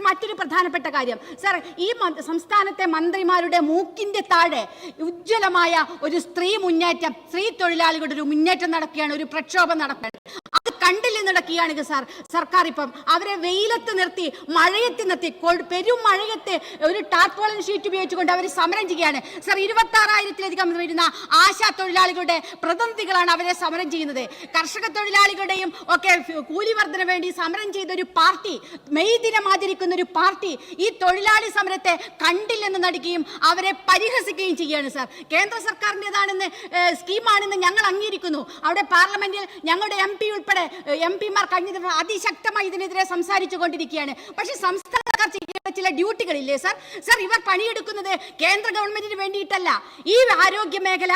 Sir മറ്റൊരു പ്രധാനപ്പെട്ട കാര്യം. സർ ഈ സംസ്ഥാനത്തെ മന്ത്രിമാരുടെ മൂക്കിന്റെ താഴെ ഉജ്ജ്വലമായ ഒരു സ്ത്രീ മുന്നേറ്റം സ്ത്രീ തൊഴിലാളികളുടെ ഒരു മുന്നേറ്റം നടക്കുകയാണ് ഒരു പ്രക്ഷോഭം നടക്കുകയാണ്. കണ്ടില്ല നടക്കുകയാണെങ്കിൽ സാർ. സർക്കാർ ഇപ്പം അവരെ വെയിലത്ത് നിർത്തി മഴയത്ത് നിർത്തി പെരും മഴയത്തെ ഒരു ടാർപോളിൻ ഷീറ്റ് ഉപയോഗിച്ചുകൊണ്ട് അവർ സമരം ചെയ്യുകയാണ്. സാർ ഇരുപത്തി ആറായിരത്തിലധികം വരുന്ന ആശാ തൊഴിലാളികളുടെ പ്രതിനിധികളാണ് അവരെ സമരം ചെയ്യുന്നത്. കർഷക തൊഴിലാളികളുടെയും ഒക്കെ കൂലി വർധന വേണ്ടി സമരം ചെയ്ത ഒരു പാർട്ടി മെയ് ദിനം ആചരിക്കുന്ന ഒരു പാർട്ടി ഈ തൊഴിലാളി സമരത്തെ കണ്ടില്ലെന്ന് നടിക്കുകയും അവരെ പരിഹസിക്കുകയും ചെയ്യുകയാണ് സാർ. കേന്ദ്ര സർക്കാരിന്റെതാണെന്ന് സ്കീമാണെന്ന് ഞങ്ങൾ അംഗീകരിക്കുന്നു. അവിടെ പാർലമെന്റിൽ ഞങ്ങളുടെ എം പി ഉൾപ്പെടെ എം പിമാർ കഴിഞ്ഞ ദിവസം അതിശക്തമായി ഇതിനെതിരെ സംസാരിച്ചു കൊണ്ടിരിക്കുകയാണ്. പക്ഷേ സംസ്ഥാന സർക്കാർ ചില ഡ്യൂട്ടികളില്ലേ സർ? സർ ഇവർ പണിയെടുക്കുന്നത് കേന്ദ്ര ഗവൺമെന്റിന് വേണ്ടിയിട്ടല്ല. ഈ ആരോഗ്യ മേഖല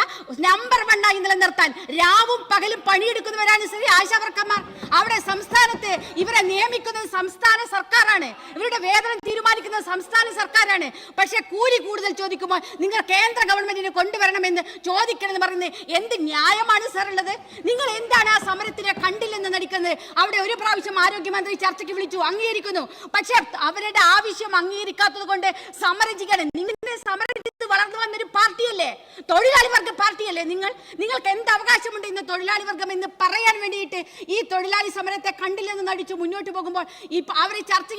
നമ്പർ വണ്ണായി നിലനിർത്താൻ രാവും പകലും പണിയെടുക്കുന്നവരാണ് ശരി ആശാവർക്കന്മാർ അവിടെ സംസ്ഥാനത്ത് ഇവരെ നിയമിക്കുന്നത് സംസ്ഥാന സർക്കാരാണ്. ഇവരുടെ വേതനം തീരുമാനിക്കുന്നത് സംസ്ഥാന സർക്കാരാണ്. പക്ഷെ കൂലി കൂടുതൽ ചോദിക്കുമ്പോൾ നിങ്ങൾ കേന്ദ്ര ഗവൺമെന്റിന് കൊണ്ടുവരണമെന്ന് ചോദിക്കണമെന്ന് പറയുന്നത് എന്ത് ന്യായമാണ് സാർ ഉള്ളത്? നിങ്ങൾ എന്താണ് ആ സമരത്തിനെ കണ്ടില്ലെന്ന് നടിക്കുന്നത്? അവിടെ ഒരു പ്രാവശ്യം ആരോഗ്യമന്ത്രി ചർച്ചയ്ക്ക് വിളിച്ചു അംഗീകരിക്കുന്നു. പക്ഷേ അവരുടെ ആവശ്യം അംഗീകരിക്കാത്തത് കൊണ്ട് സമരം ചെയ്യണം നിങ്ങളുടെ സമരം ചെയ്ത് വളർന്നു വന്നൊരു പാർട്ടിയല്ലേ? തൊഴിലാളി വർഗ പാർട്ടിയല്ലേ നിങ്ങൾ? നിങ്ങൾക്ക് എന്ത് അവകാശമുണ്ട് ഇന്ന് തൊഴിലാളി വർഗം എന്ന് പറയാൻ വേണ്ടിയിട്ട് ഈ തൊഴിലാളി സമരത്തെ കണ്ടില്ലെന്ന് നടിച്ചു മുന്നോട്ട് പോകുമ്പോൾ ഈ അവരെ ചർച്ച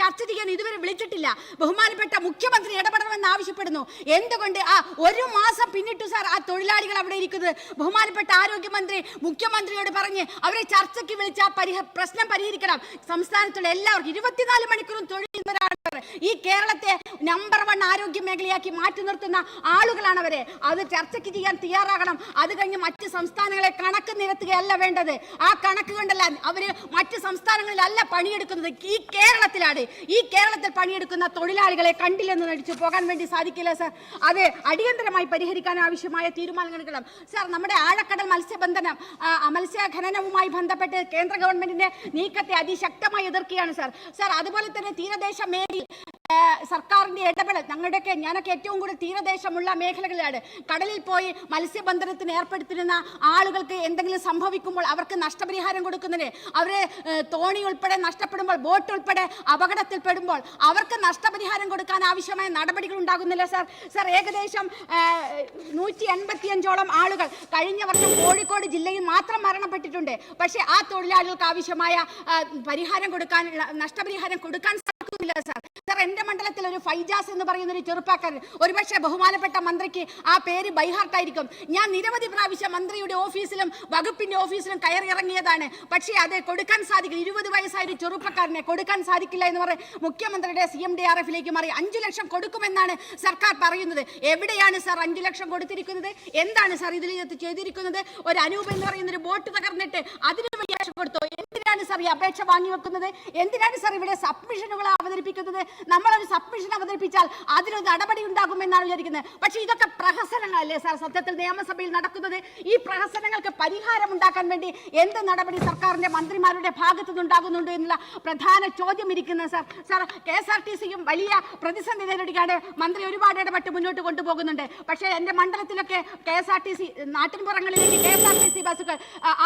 ചർച്ച ചെയ്യാൻ ഇതുവരെ വിളിച്ചിട്ടില്ല. ബഹുമാനപ്പെട്ട മുഖ്യമന്ത്രി ഇടപെടണമെന്ന് ആവശ്യപ്പെടുന്നു. എന്തുകൊണ്ട്? ആ ഒരു മാസം പിന്നിട്ടു സാർ ആ തൊഴിലാളികൾ അവിടെ ഇരിക്കുന്നത്. ബഹുമാനപ്പെട്ട ആരോഗ്യമന്ത്രി മുഖ്യമന്ത്രിയോട് പറഞ്ഞ് അവരെ ചർച്ചയ്ക്ക് വിളിച്ച് പരിഹ പ്രശ്നം പരിഹരിക്കണം. സംസ്ഥാനത്തുള്ള എല്ലാവർക്കും ഇരുപത്തിനാല് മണിക്കൂറും തൊഴിൽ. ഈ കേരളത്തെ നമ്പർ വൺ ആരോഗ്യ മേഖലയാക്കി മാറ്റി നിർത്തുന്ന ആളുകളാണ് അവരെ. അത് ചർച്ചയ്ക്ക് ചെയ്യാൻ തയ്യാറാകണം. അത് കഴിഞ്ഞ് മറ്റ് സംസ്ഥാനങ്ങളെ കണക്ക് നിരത്തുകയല്ല വേണ്ടത്. ആ കണക്ക് കൊണ്ടല്ല അവർ മറ്റ് സംസ്ഥാനങ്ങളിലല്ല പണിയെടുക്കുന്നത്. ഈ കേരളത്തിലാണ്. ഈ കേരളത്തിൽ പണിയെടുക്കുന്ന തൊഴിലാളികളെ കണ്ടില്ലെന്ന് നടിച്ചു പോകാൻ വേണ്ടി സാധിക്കില്ല സാർ. അത് അടിയന്തരമായി പരിഹരിക്കാൻ ആവശ്യമായ തീരുമാനങ്ങൾ എടുക്കണം സാർ നമ്മുടെ ആഴക്കടൽ മത്സ്യബന്ധനം മത്സ്യഖനനവുമായി ബന്ധപ്പെട്ട് കേന്ദ്ര ഗവൺമെന്റിന്റെ നീക്കത്തെ അതിശക്തമായി എതിർക്കുകയാണ് സർ. സർ അതുപോലെ തന്നെ തീരദേശ മേഖലയിൽ ആ, സർക്കാരിന്റെ ഇടപെടൽ ഞങ്ങളുടെയൊക്കെ ഞാനൊക്കെ ഏറ്റവും കൂടുതൽ തീരദേശമുള്ള മേഖലകളിലാണ്. കടലിൽ പോയി മത്സ്യബന്ധനത്തിന് ഏർപ്പെടുത്തിരുന്ന ആളുകൾക്ക് എന്തെങ്കിലും സംഭവിക്കുമ്പോൾ അവർക്ക് നഷ്ടപരിഹാരം കൊടുക്കുന്നതിന് അവരെ തോണി ഉൾപ്പെടെ നഷ്ടപ്പെടുമ്പോൾ ബോട്ട് ഉൾപ്പെടെ അപകടത്തിൽപ്പെടുമ്പോൾ അവർക്ക് നഷ്ടപരിഹാരം കൊടുക്കാൻ ആവശ്യമായ നടപടികൾ ഉണ്ടാകുന്നില്ല സർ. സർ ഏകദേശം നൂറ്റി എൺപത്തിയഞ്ചോളം ആളുകൾ കഴിഞ്ഞ വർഷം കോഴിക്കോട് ജില്ലയിൽ മാത്രം മരണപ്പെട്ടിട്ടുണ്ട്. പക്ഷേ ആ തൊഴിലാളികൾക്ക് ആവശ്യമായ പരിഹാരം കൊടുക്കാനുള്ള നഷ്ടപരിഹാരം കൊടുക്കാൻ സാധിക്കുന്നില്ല സാർ. സാർ എന്റെ മണ്ഡലത്തിൽ ഒരു ഫൈജാസ് എന്ന് പറയുന്ന ഒരു ചെറുപ്പക്കാരൻ ഒരുപക്ഷെ ബഹുമാനപ്പെട്ട മന്ത്രിക്ക് ആ പേര് ബൈഹാർട്ടായിരിക്കും. ഞാൻ നിരവധി പ്രാവശ്യം മന്ത്രിയുടെ ഓഫീസിലും വകുപ്പിന്റെ ഓഫീസിലും കയറി ഇറങ്ങിയതാണ്. പക്ഷേ അത് കൊടുക്കാൻ സാധിക്കില്ല. ഇരുപത് വയസ്സായ ഒരു ചെറുപ്പക്കാരനെ കൊടുക്കാൻ സാധിക്കില്ല എന്ന് പറയും മുഖ്യമന്ത്രിയുടെ സി എം ഡി ആർ എഫിലേക്ക് മാറി അഞ്ചു ലക്ഷം കൊടുക്കുമെന്നാണ് സർക്കാർ പറയുന്നത്. എവിടെയാണ് സാർ അഞ്ചു ലക്ഷം കൊടുത്തിരിക്കുന്നത്? എന്താണ് സാർ ഇതിൽ ചെയ്തിരിക്കുന്നത്? ഒരു അനൂപ് എന്ന് പറയുന്ന ഒരു ബോട്ട് തകർന്നിട്ട് അതിന് വലിയ കൊടുത്തോ? എന്തിനാണ് സാർ ഈ അപേക്ഷ വാങ്ങി വെക്കുന്നത്? എന്തിനാണ് സാർ ഇവിടെ സബ്മിഷനുകൾ അവതരിപ്പിക്കുന്നത്? നമ്മളൊരു സബ്മിഷൻ അവതരിപ്പിച്ചാൽ അതിനൊരു നടപടി ഉണ്ടാകുമെന്നാണ് വിചാരിക്കുന്നത്. പക്ഷേ ഇതൊക്കെ പ്രഹസനങ്ങളല്ലേ സാർ സത്യത്തിൽ നിയമസഭയിൽ നടക്കുന്നത് ഈ പ്രഹസനങ്ങൾക്ക് പരിഹാരം ഉണ്ടാക്കാൻ വേണ്ടി എന്ത് നടപടി സർക്കാരിന്റെ മന്ത്രിമാരുടെ ഭാഗത്തു നിന്നുണ്ടാകുന്നുണ്ട് എന്നുള്ള പ്രധാന ചോദ്യം ഇരിക്കുന്നത് sir sir K S R T സിയും വലിയ പ്രതിസന്ധി നേരിടുകയാണ്. മന്ത്രി ഒരുപാട് ഇടപെട്ട് മുന്നോട്ട് കൊണ്ടുപോകുന്നുണ്ട്. പക്ഷേ എന്റെ മണ്ഡലത്തിലൊക്കെ K S R T C നാട്ടിൻപുറങ്ങളിലേക്ക് K S R T C ബസ്സുകൾ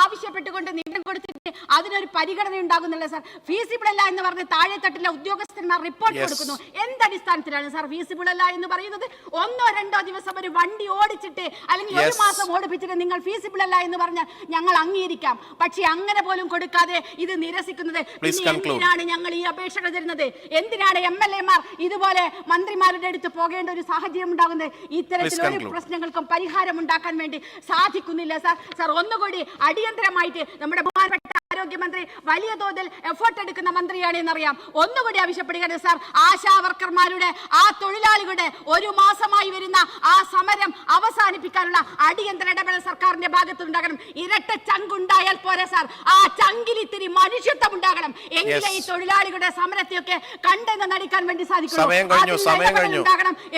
ആവശ്യപ്പെട്ടുകൊണ്ട് നീണ്ടം കൊടുത്തിട്ട് അതിനൊരു പരിഗണന ഉണ്ടാകുന്നില്ല സാർ. ഫീസിബിൾ അല്ല എന്ന് പറഞ്ഞ് താഴെത്തട്ടിലെ ഉദ്യോഗസ്ഥന്മാർ റിപ്പോർട്ട് കൊടുക്കുന്നു. എന്തടിസ്ഥാനത്തിലാണ് സാർ ഫീസിബിൾ അല്ല എന്ന് പറയുന്നത്? ഒന്നോ രണ്ടോ ദിവസം ഒരു വണ്ടി ഓടിച്ചിട്ട് അല്ലെങ്കിൽ ഒരു മാസം ഓടിപ്പിച്ചിട്ട് നിങ്ങൾ ഫീസിബിൾ അല്ല എന്ന് പറഞ്ഞാൽ ഞങ്ങൾ അംഗീകരിക്കാം. പക്ഷേ അങ്ങനെ പോലും കൊടുക്കാതെ ഇത് നിരസിക്കുന്നത് എന്തിനാണ് ഞങ്ങൾ ഈ അപേക്ഷകൾ തരുന്നത്? എന്തിനാണ് എം എൽ എമാർ ഇതുപോലെ മന്ത്രിമാരുടെ അടുത്ത് പോകേണ്ട ഒരു സാഹചര്യം ഉണ്ടാകുന്നത്? ഇത്തരത്തിൽ ഒരു. പ്രശ്നങ്ങൾക്കും പരിഹാരം ഉണ്ടാക്കാൻ വേണ്ടി സാധിക്കുന്നില്ല സാർ. സാർ ഒന്നുകൂടി അടിയന്തരമായിട്ട് നമ്മുടെ ബഹുമാനപ്പെട്ട ആരോഗ്യമന്ത്രി വലിയ തോതിൽ എഫേർട്ട് എടുക്കുന്ന മന്ത്രിയാണ് എന്നറിയാം. ഒന്നുകൂടി ആവശ്യപ്പെടുകയാണ് സാർ. ആശാ വർക്കർമാരുടെ ആ തൊഴിലാളികളുടെ ഒരു മാസമായി വരുന്ന ആ സമരം അവസാനിപ്പിക്കാനുള്ള അടിയന്തര ഇടപെടൽ സർക്കാരിന്റെ ഭാഗത്ത് ഉണ്ടാകണം ഇരട്ട ചങ്കുണ്ടായാൽ പോരെ സാർ. ആ ചങ്കിൽ ഇത്തിരി മനുഷ്യത്വം ഉണ്ടാകണം. എങ്കിലേ ഈ. തൊഴിലാളികളുടെ സമരത്തെയൊക്കെ കണ്ടെന്ന് നടിക്കാൻ വേണ്ടി സാധിക്കണം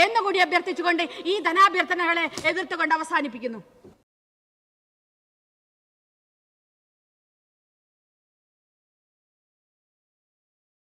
എന്നുകൂടി അഭ്യർത്ഥിച്ചുകൊണ്ട് ഈ ധനാഭ്യർത്ഥനകളെ എതിർത്തുകൊണ്ട് അവസാനിപ്പിക്കുന്നു.